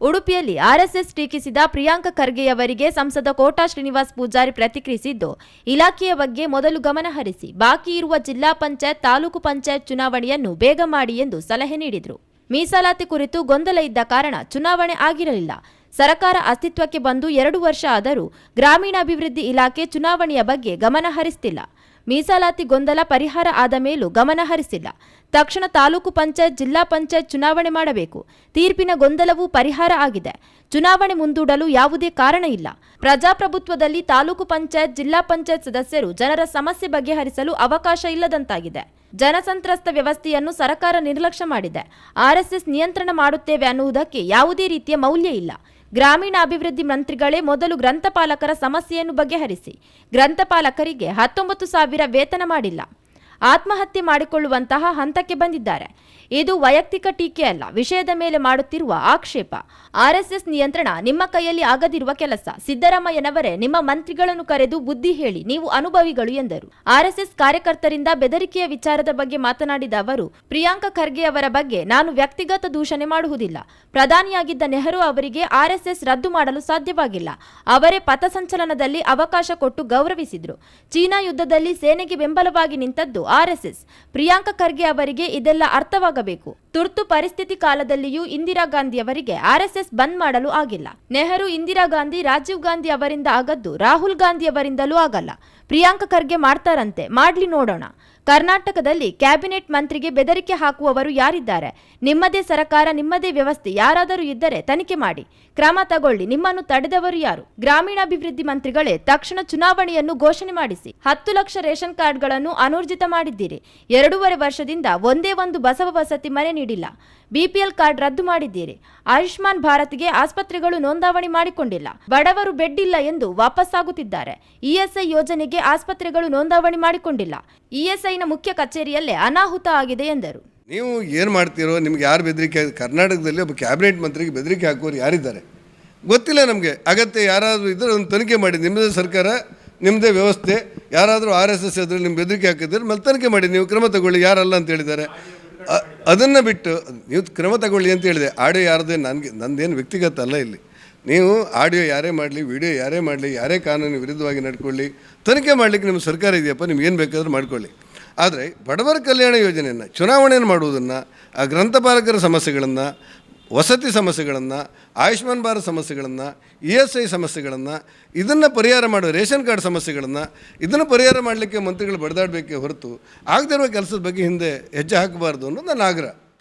ಉಡುಪಿಯಲ್ಲಿ ಆರ್ಎಸ್ಎಸ್ ಟೀಕಿಸಿದ ಪ್ರಿಯಾಂಕ ಖರ್ಗೆಯವರಿಗೆ ಸಂಸದ ಕೋಟಾ ಶ್ರೀನಿವಾಸ್ ಪೂಜಾರಿ ಪ್ರತಿಕ್ರಿಯಿಸಿದ್ದು, ಇಲಾಖೆಯ ಬಗ್ಗೆ ಮೊದಲು ಗಮನ ಹರಿಸಿ, ಬಾಕಿ ಇರುವ ಜಿಲ್ಲಾ ಪಂಚಾಯತ್, ತಾಲೂಕು ಪಂಚಾಯತ್ ಚುನಾವಣೆಯನ್ನು ಬೇಗ ಮಾಡಿ ಎಂದು ಸಲಹೆ ನೀಡಿದರು. ಮೀಸಲಾತಿ ಕುರಿತು ಗೊಂದಲ ಇದ್ದ ಕಾರಣ ಚುನಾವಣೆ ಆಗಿರಲಿಲ್ಲ. ಸರಕಾರ ಅಸ್ತಿತ್ವಕ್ಕೆ ಬಂದು ಎರಡು ವರ್ಷ ಆದರೂ ಗ್ರಾಮೀಣಾಭಿವೃದ್ಧಿ ಇಲಾಖೆ ಚುನಾವಣೆಯ ಬಗ್ಗೆ ಗಮನ ಹರಿಸ್ತಿಲ್ಲ. ಮೀಸಲಾತಿ ಗೊಂದಲ ಪರಿಹಾರ ಆದ ಮೇಲೂ ಗಮನ ಹರಿಸಿಲ್ಲ. ತಕ್ಷಣ ತಾಲೂಕು ಪಂಚಾಯತ್, ಜಿಲ್ಲಾ ಪಂಚಾಯತ್ ಚುನಾವಣೆ ಮಾಡಬೇಕು. ತೀರ್ಪಿನ ಗೊಂದಲವೂ ಪರಿಹಾರ ಆಗಿದೆ. ಚುನಾವಣೆ ಮುಂದೂಡಲು ಯಾವುದೇ ಕಾರಣ ಇಲ್ಲ. ಪ್ರಜಾಪ್ರಭುತ್ವದಲ್ಲಿ ತಾಲೂಕು ಪಂಚಾಯತ್, ಜಿಲ್ಲಾ ಪಂಚಾಯತ್ ಸದಸ್ಯರು ಜನರ ಸಮಸ್ಯೆ ಬಗೆಹರಿಸಲು ಅವಕಾಶ ಇಲ್ಲದಂತಾಗಿದೆ. ಜನಸಂತ್ರಸ್ತ ವ್ಯವಸ್ಥೆಯನ್ನು ಸರ್ಕಾರ ನಿರ್ಲಕ್ಷ್ಯ ಮಾಡಿದೆ. ಆರ್ಎಸ್ಎಸ್ ನಿಯಂತ್ರಣ ಮಾಡುತ್ತೇವೆ ಅನ್ನುವುದಕ್ಕೆ ಯಾವುದೇ ರೀತಿಯ ಮೌಲ್ಯ ಇಲ್ಲ. ಗ್ರಾಮೀಣಾಭಿವೃದ್ಧಿ ಮಂತ್ರಿಗಳೇ ಮೊದಲು ಗ್ರಂಥಪಾಲಕರ ಸಮಸ್ಯೆಯನ್ನು ಬಗೆಹರಿಸಿ. ಗ್ರಂಥಪಾಲಕರಿಗೆ ಹತ್ತೊಂಬತ್ತು ಸಾವಿರ ವೇತನ ಮಾಡಿಲ್ಲ. ಆತ್ಮಹತ್ಯೆ ಮಾಡಿಕೊಳ್ಳುವಂತಹ ಹಂತಕ್ಕೆ ಬಂದಿದ್ದಾರೆ. ಇದು ವೈಯಕ್ತಿಕ ಟೀಕೆ ಅಲ್ಲ, ವಿಷಯದ ಮೇಲೆ ಮಾಡುತ್ತಿರುವ ಆಕ್ಷೇಪ. ಆರ್ಎಸ್ಎಸ್ ನಿಯಂತ್ರಣ ನಿಮ್ಮ ಕೈಯಲ್ಲಿ ಆಗದಿರುವ ಕೆಲಸ. ಸಿದ್ದರಾಮಯ್ಯನವರೇ, ನಿಮ್ಮ ಮಂತ್ರಿಗಳನ್ನು ಕರೆದು ಬುದ್ಧಿ ಹೇಳಿ, ನೀವು ಅನುಭವಿಗಳು ಎಂದರು. ಆರ್ಎಸ್ಎಸ್ ಕಾರ್ಯಕರ್ತರಿಂದ ಬೆದರಿಕೆಯ ವಿಚಾರದ ಬಗ್ಗೆ ಮಾತನಾಡಿದ ಅವರು, ಪ್ರಿಯಾಂಕ ಖರ್ಗೆ ಅವರ ಬಗ್ಗೆ ನಾನು ವ್ಯಕ್ತಿಗತ ದೂಷಣೆ ಮಾಡುವುದಿಲ್ಲ. ಪ್ರಧಾನಿಯಾಗಿದ್ದ ನೆಹರು ಅವರಿಗೆ ಆರ್ಎಸ್ಎಸ್ ರದ್ದು ಮಾಡಲು ಸಾಧ್ಯವಾಗಿಲ್ಲ. ಅವರೇ ಪಥಸಂಚಲನದಲ್ಲಿ ಅವಕಾಶ ಕೊಟ್ಟು ಗೌರವಿಸಿದ್ರು. ಚೀನಾ ಯುದ್ಧದಲ್ಲಿ ಸೇನೆಗೆ ಬೆಂಬಲವಾಗಿ ನಿಂತದ್ದು ಆರ್ಎಸ್ಎಸ್. ಪ್ರಿಯಾಂಕಾ ಖರ್ಗೆ ಅವರಿಗೆ ಇದೆಲ್ಲ ಅರ್ಥವಾಗಬೇಕು. ತುರ್ತು ಪರಿಸ್ಥಿತಿ ಕಾಲದಲ್ಲಿಯೂ ಇಂದಿರಾ ಗಾಂಧಿ ಅವರಿಗೆ ಆರ್ಎಸ್ಎಸ್ ಬಂದ್ ಮಾಡಲು ಆಗಿಲ್ಲ. ನೆಹರು, ಇಂದಿರಾ ಗಾಂಧಿ, ರಾಜೀವ್ ಗಾಂಧಿ ಅವರಿಂದ ಆಗದ್ದು ರಾಹುಲ್ ಗಾಂಧಿ ಅವರಿಂದಲೂ ಆಗಲ್ಲ. ಪ್ರಿಯಾಂಕ ಖರ್ಗೆ ಮಾಡ್ತಾರಂತೆ. ಮಾಡ್ಲಿ ನೋಡೋಣ. ಕರ್ನಾಟಕದಲ್ಲಿ ಕ್ಯಾಬಿನೆಟ್ ಮಂತ್ರಿಗೆ ಬೆದರಿಕೆ ಹಾಕುವವರು ಯಾರಿದ್ದಾರೆ? ನಿಮ್ಮದೇ ಸರ್ಕಾರ, ನಿಮ್ಮದೇ ವ್ಯವಸ್ಥೆ, ಯಾರಾದರೂ ಇದ್ದರೆ ತನಿಖೆ ಮಾಡಿ. ಕ್ರಮ ತಗೊಳ್ಳಿ. ನಿಮ್ಮನ್ನು ತಡೆದವರು ಯಾರು? ಗ್ರಾಮೀಣಾಭಿವೃದ್ಧಿ ಮಂತ್ರಿಗಳೇ ತಕ್ಷಣ ಚುನಾವಣೆಯನ್ನು ಘೋಷಣೆ ಮಾಡಿಸಿ. ಹತ್ತು ಲಕ್ಷ ರೇಷನ್ ಕಾರ್ಡ್ಗಳನ್ನು ಅನೂರ್ಜಿತ ಮಾಡಿದ್ದೀರಿ. ಎರಡೂವರೆ ವರ್ಷದಿಂದ ಒಂದೇ ಒಂದು ಬಸವ ವಸತಿ ಮನೆ ನೀಡಿಲ್ಲ. ಬಿಪಿಎಲ್ ಕಾರ್ಡ್ ರದ್ದು ಮಾಡಿದ್ದೀರಿ. ಆಯುಷ್ಮಾನ್ ಭಾರತ್ಗೆ ಆಸ್ಪತ್ರೆಗಳು ನೋಂದಾವಣಿ ಮಾಡಿಕೊಂಡಿಲ್ಲ. ಬಡವರು ಬೆಡ್ ಇಲ್ಲ ಎಂದು ವಾಪಸ್ಸಾಗುತ್ತಿದ್ದಾರೆ. ಇಎಸ್ಐ ಯೋಜನೆಗೆ ಆಸ್ಪತ್ರೆಗಳು ನೋಂದಾವಣಿ ಮಾಡಿಕೊಂಡಿಲ್ಲ. ಇಎಸ್ಐನ ಮುಖ್ಯ ಕಚೇರಿಯಲ್ಲೇ ಅನಾಹುತ ಆಗಿದೆ ಎಂದರು. ನೀವು ಏನು ಮಾಡ್ತೀರೋ, ನಿಮ್ಗೆ ಯಾರು ಬೆದರಿಕೆ, ಕರ್ನಾಟಕದಲ್ಲಿ ಒಬ್ಬ ಕ್ಯಾಬಿನೆಟ್ ಮಂತ್ರಿಗೆ ಬೆದರಿಕೆ ಹಾಕೋರು ಯಾರಿದ್ದಾರೆ? ಗೊತ್ತಿಲ್ಲ ನಮಗೆ. ಅಗತ್ಯ ಯಾರಾದರೂ ಇದ್ದರೆ ಒಂದು ತನಿಖೆ ಮಾಡಿ. ನಿಮ್ಮದೇ ಸರ್ಕಾರ ನಿಮ್ಮದೇ ವ್ಯವಸ್ಥೆ. ಯಾರಾದರೂ ಆರ್ ಎಸ್ ಎಸ್ ಎದುರು ನಿಮ್ಮ ಬೆದರಿಕೆ ಹಾಕಿದ್ರೆ ಮತ್ತೆ ತನಿಖೆ ಮಾಡಿ. ನೀವು ಕ್ರಮ ತಗೊಳ್ಳಿ. ಯಾರಲ್ಲ ಅಂತ ಹೇಳಿದ್ದಾರೆ. ಅದನ್ನು ಬಿಟ್ಟು ನೀವು ಕ್ರಮ ತಗೊಳ್ಳಿ ಅಂತ ಹೇಳಿದೆ. ಆಡಿಯೋ ಯಾರದೇ ನನಗೆ, ನಂದೇನು ವ್ಯಕ್ತಿಗತ ಅಲ್ಲ ಇಲ್ಲಿ. ನೀವು ಆಡಿಯೋ ಯಾರೇ ಮಾಡಲಿ, ವಿಡಿಯೋ ಯಾರೇ ಮಾಡಲಿ, ಯಾರೇ ಕಾನೂನು ವಿರುದ್ಧವಾಗಿ ನಡ್ಕೊಳ್ಳಿ, ತನಿಖೆ ಮಾಡಲಿಕ್ಕೆ ನಿಮ್ಮ ಸರ್ಕಾರ ಇದೆಯಪ್ಪ, ನಿಮ್ಗೆ ಏನು ಬೇಕಾದರೂ ಮಾಡ್ಕೊಳ್ಳಿ. ಆದರೆ ಬಡವರ ಕಲ್ಯಾಣ ಯೋಜನೆಯನ್ನು, ಚುನಾವಣೆಯನ್ನು ಮಾಡುವುದನ್ನು, ಆ ಗ್ರಂಥಪಾಲಕರ ಸಮಸ್ಯೆಗಳನ್ನು ವಸತಿ ಸಮಸ್ಯೆಗಳನ್ನು, ಆಯುಷ್ಮಾನ್ ಭಾರತ್ ಸಮಸ್ಯೆಗಳನ್ನು, ಇ ಎಸ್ ಐ ಸಮಸ್ಯೆಗಳನ್ನು, ಇದನ್ನು ಪರಿಹಾರ ಮಾಡುವ ರೇಷನ್ ಕಾರ್ಡ್ ಸಮಸ್ಯೆಗಳನ್ನು, ಇದನ್ನು ಪರಿಹಾರ ಮಾಡಲಿಕ್ಕೆ ಮಂತ್ರಿಗಳು ಬಡಿದಾಡಬೇಕೇ ಹೊರತು ಆಗದಿರುವ ಕೆಲಸದ ಬಗ್ಗೆ ಹಿಂದೆ ಹೆಜ್ಜೆ ಹಾಕಬಾರ್ದು ಅನ್ನೋದು ನನ್ನ ಆಗ್ರಹ.